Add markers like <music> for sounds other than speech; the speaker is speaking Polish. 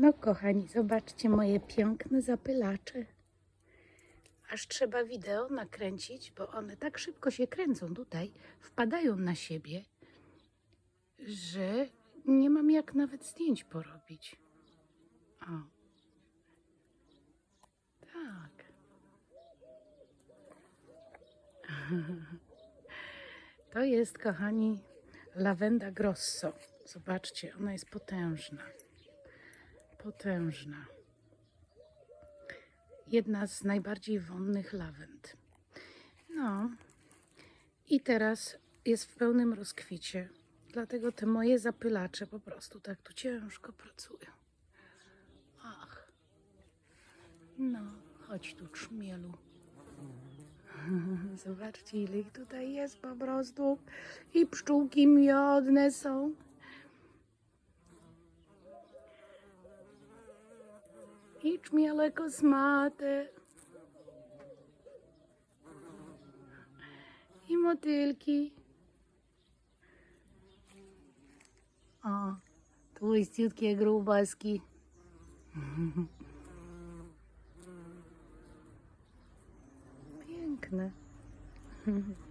No kochani, zobaczcie moje piękne zapylacze. Aż trzeba wideo nakręcić, bo one tak szybko się kręcą tutaj, wpadają na siebie, że nie mam jak nawet zdjęć porobić. O. Tak. <laughs> To jest, kochani, lawenda grosso. Zobaczcie, ona jest potężna. Potężna. Jedna z najbardziej wonnych lawend. No. I teraz jest w pełnym rozkwicie. Dlatego te moje zapylacze po prostu tak tu ciężko pracują. Ach. No, chodź tu, czmielu. <laughs> Zobaczcie, ile ich tutaj jest po prostu. I pszczółki miodne są. I czmiele kosmate. I motylki. O, tłuściutkie grubaski. <laughs> Piękne. <laughs>